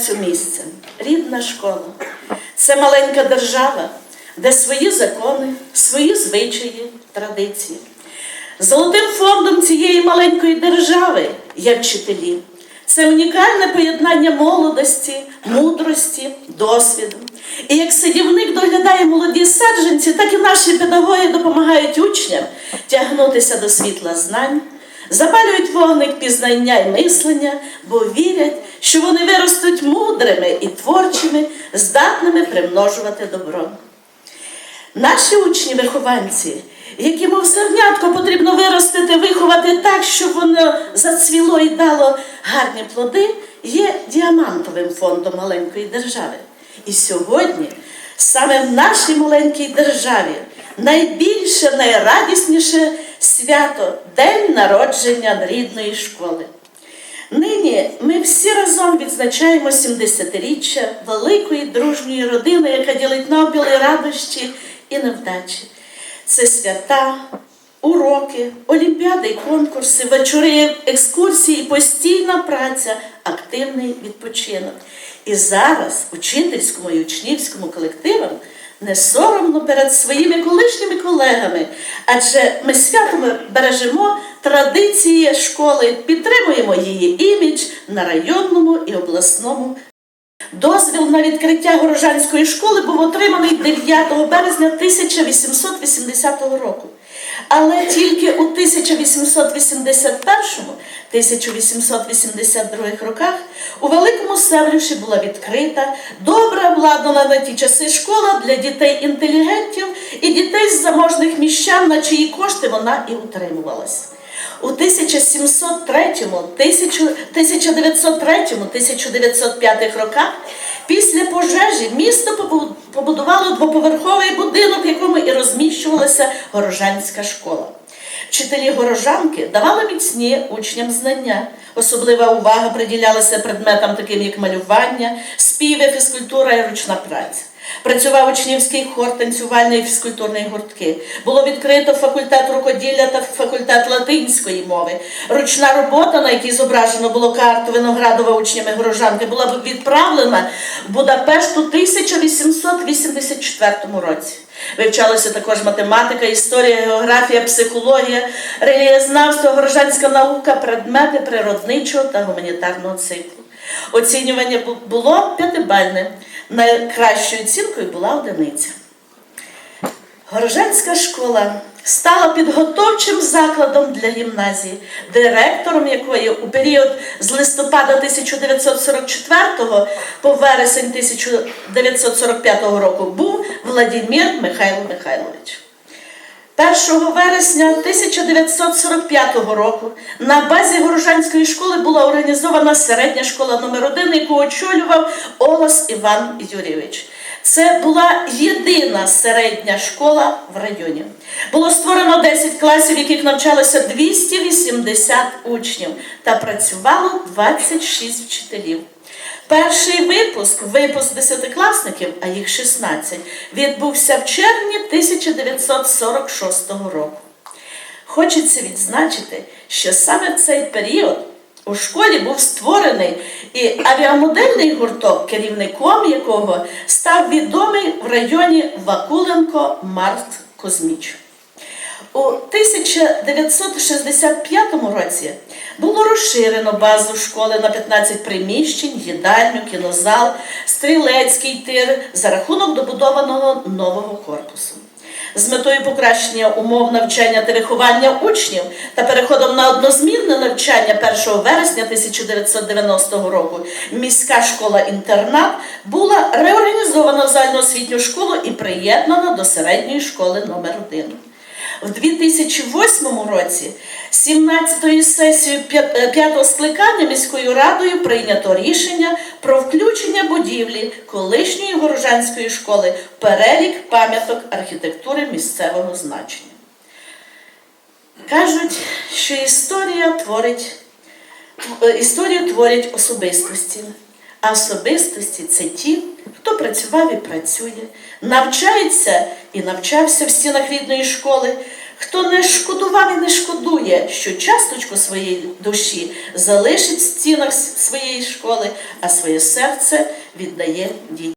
серцю місце, рідна школа. Це маленька держава, де свої закони, свої звичаї, традиції. Золотим фондом цієї маленької держави є вчителі. Це унікальне поєднання молодості, мудрості, досвіду. І як садівник доглядає молоді саджанці, так і наші педагоги допомагають учням тягнутися до світла знань, запалюють вогник пізнання і мислення, бо вірять, що вони виростуть мудрими і творчими, здатними примножувати добро. Наші учні-вихованці, які, мов зернятко, потрібно виростити, виховати так, щоб воно зацвіло і дало гарні плоди, є діамантовим фондом маленької держави. І сьогодні саме в нашій маленькій державі найбільше, найрадісніше свято День народження рідної школи. Нині ми всі разом відзначаємо 70-річчя великої дружньої родини, яка ділить навпіли радощі і невдачі. Це свята, уроки, олімпіади і конкурси, вечори, екскурсії, постійна праця, активний відпочинок. І зараз учительському і учнівському колективам не соромно перед своїми колишніми колегами, адже ми святом бережемо традиції школи, підтримуємо її імідж на районному і обласному. Дозвіл на відкриття Горожанської школи був отриманий 9 березня 1880 року. Але тільки у 1881-1882 роках у Великому Севлюші була відкрита, добре обладнана на ті часи школа для дітей-інтелігентів і дітей з заможних міщан, на чиї кошти вона і утримувалась. У 1703, 1903-1905 роках після пожежі місто побудувало двоповерховий будинок, в якому і розміщувалася горожанська школа. Вчителі горожанки давали міцні учням знання. Особлива увага приділялася предметам, таким як малювання, співи, фізкультура і ручна праця. Працював учнівський хор, танцювальний і фізкультурний гуртки. Було відкрито факультет рукоділля та факультет латинської мови. Ручна робота, на якій зображено було карту Виноградова учнями горожанки, була відправлена в Будапешт у 1884 році. Вивчалася також математика, історія, географія, психологія, релігієзнавство, горожанська наука, предмети природничого та гуманітарного циклу. Оцінювання було п'ятибальне. Найкращою оцінкою була одиниця. Горожанська школа стала підготовчим закладом для гімназії, директором якої у період з листопада 1944 по вересень 1945 року був Владимир Михайло Михайлович. 1 вересня 1945 року на базі Горожанської школи була організована середня школа номер 1 яку очолював Олас Іван Юрійович. Це була єдина середня школа в районі. Було створено 10 класів, в яких навчалося 280 учнів, та працювало 26 вчителів. Перший випуск, випуск десятикласників, а їх 16, відбувся в червні 1946 року. Хочеться відзначити, що саме в цей період у школі був створений і авіамодельний гурток, керівником якого став відомий в районі Вакуленко Март Кузьміч. У 1965 році було розширено базу школи на 15 приміщень, їдальню, кінозал, стрілецький тир за рахунок добудованого нового корпусу. З метою покращення умов навчання та виховання учнів та переходом на однозмінне навчання 1 вересня 1990 року міська школа-інтернат була реорганізована в загальноосвітню школу і приєднана до середньої школи номер 1 в 2008 році 17-ї сесією 5-го скликання міською радою прийнято рішення про включення будівлі колишньої горожанської школи в перелік пам'яток архітектури місцевого значення. Кажуть, що історія творить е, історію творять особистості. А особистості це ті, хто працював і працює, навчається і навчався в стінах рідної школи, хто не шкодував і не шкодує, що часточку своєї душі залишить в стінах своєї школи, а своє серце віддає дітям.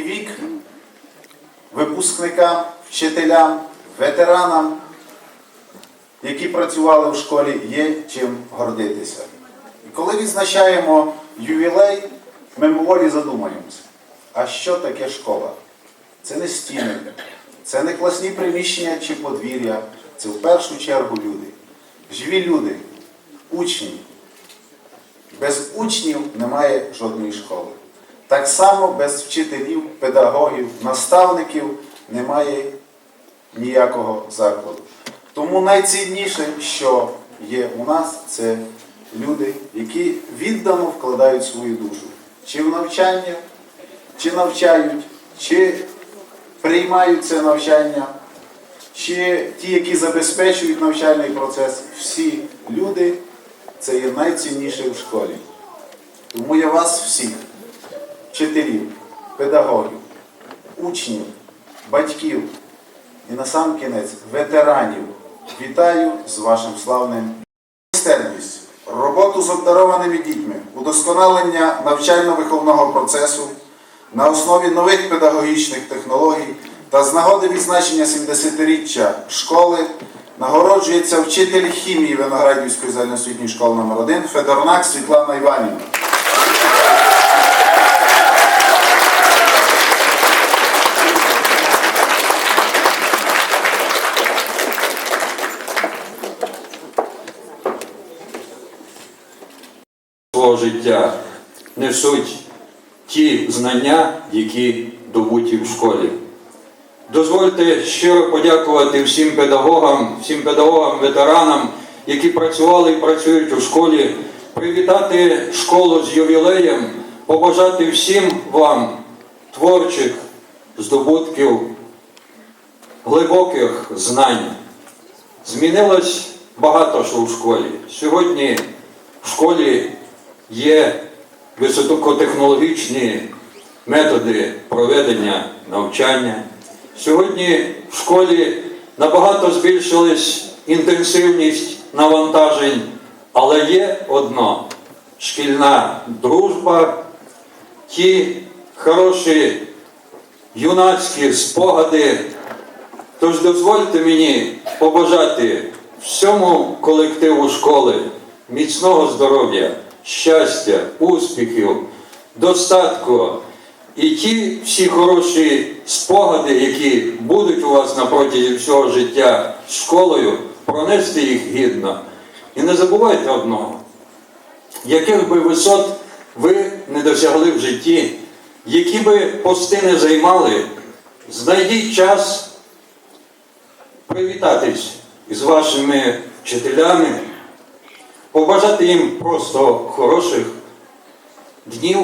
Короткий вік випускникам, вчителям, ветеранам, які працювали в школі, є чим гордитися. І коли відзначаємо ювілей, ми моволі задумаємося, а що таке школа? Це не стіни, це не класні приміщення чи подвір'я, це в першу чергу люди. Живі люди, учні. Без учнів немає жодної школи. Так само без вчителів, педагогів, наставників немає ніякого закладу. Тому найціннішим, що є у нас, це люди, які віддано вкладають свою душу чи в навчання, чи навчають, чи приймають це навчання, чи ті, які забезпечують навчальний процес, всі люди це є найцінніше в школі. Тому я вас всіх, вчителів, педагогів, учнів, батьків і на сам кінець ветеранів вітаю з вашим славним майстерність, роботу з обдарованими дітьми, удосконалення навчально-виховного процесу на основі нових педагогічних технологій та з нагоди відзначення 70-річчя школи нагороджується вчитель хімії Виноградівської загальноосвітньої школи номер 1 Федорнак Світлана Іванівна. Свого життя несуть ті знання, які добуті в школі. Дозвольте щиро подякувати всім педагогам, всім педагогам, ветеранам, які працювали і працюють у школі, привітати школу з ювілеєм, побажати всім вам творчих здобутків, глибоких знань. Змінилось багато що в школі. Сьогодні в школі є високотехнологічні методи проведення навчання. Сьогодні в школі набагато збільшилась інтенсивність навантажень, але є одно шкільна дружба, ті хороші юнацькі спогади. Тож дозвольте мені побажати всьому колективу школи міцного здоров'я, щастя, успіхів, достатку і ті всі хороші спогади, які будуть у вас на протязі всього життя школою, пронести їх гідно. І не забувайте одного, яких би висот ви не досягли в житті, які би пости не займали, знайдіть час привітатись із вашими вчителями, побажати їм просто хороших днів,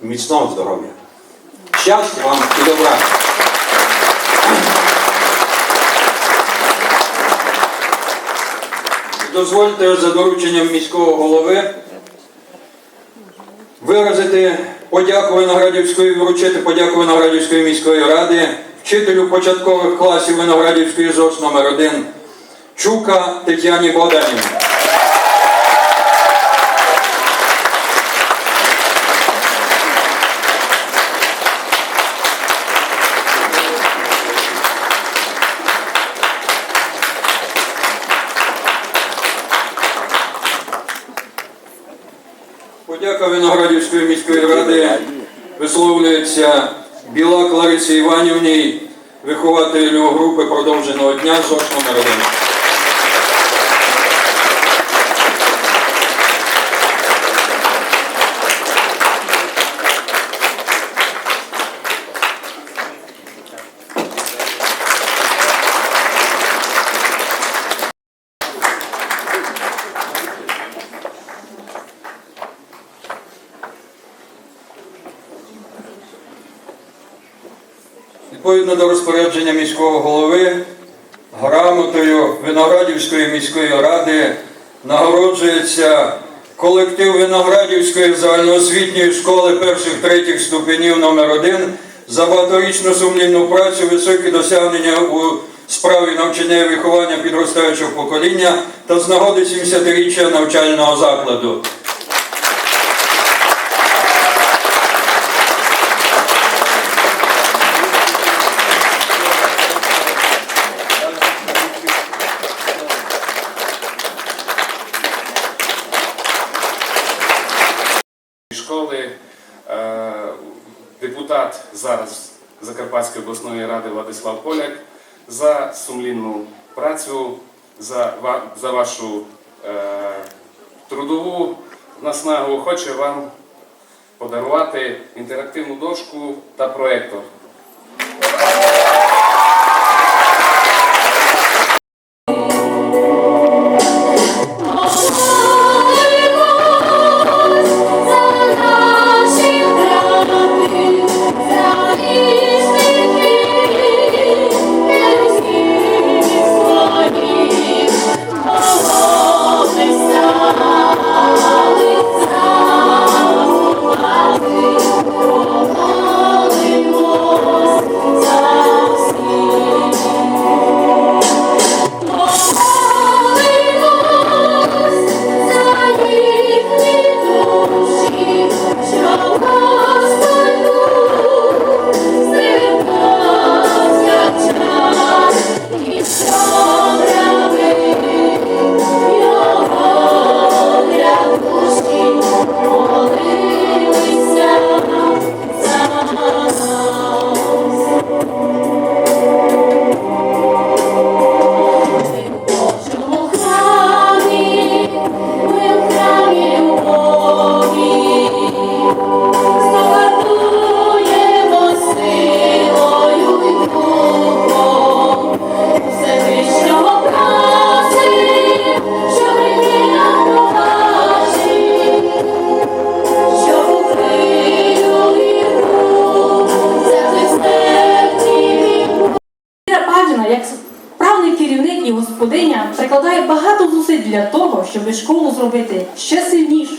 міцного здоров'я. Щастя вам і добра! Дозвольте за дорученням міського голови виразити подяку Виноградівської, вручити подяку Виноградівської міської ради, вчителю початкових класів Виноградівської ЗОШ номер 1 Чука Тетяні Богданівні. Подяка Виноградівської міської ради висловлюється Білак Ларисі Іванівні, вихователю групи продовженого дня ЗОШ номер 1. Відповідно до розпорядження міського голови, грамотою Виноградівської міської ради нагороджується колектив Виноградівської загальноосвітньої школи перших третіх ступенів номер 1 за багаторічну сумлінну працю, високі досягнення у справі навчання і виховання підростаючого покоління та з нагоди 70-річчя навчального закладу. школи е, депутат зараз Обласної ради Владислав Поляк за сумлінну працю, за, за вашу е, трудову наснагу. Хоче вам подарувати інтерактивну дошку та проектор.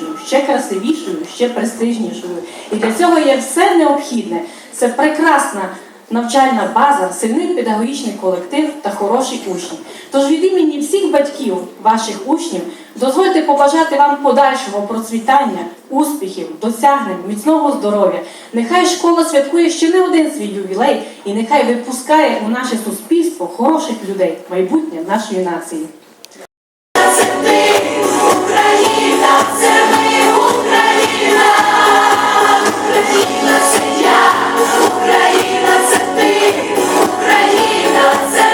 Сильнішою, ще красивішою, ще престижнішою. І для цього є все необхідне. Це прекрасна навчальна база, сильний педагогічний колектив та хороші учні. Тож від імені всіх батьків ваших учнів дозвольте побажати вам подальшого процвітання, успіхів, досягнень, міцного здоров'я. Нехай школа святкує ще не один свій ювілей і нехай випускає у наше суспільство хороших людей, майбутнє нашої нації. Це ти, Україна, це. Україна це Україна це ти, Україна це.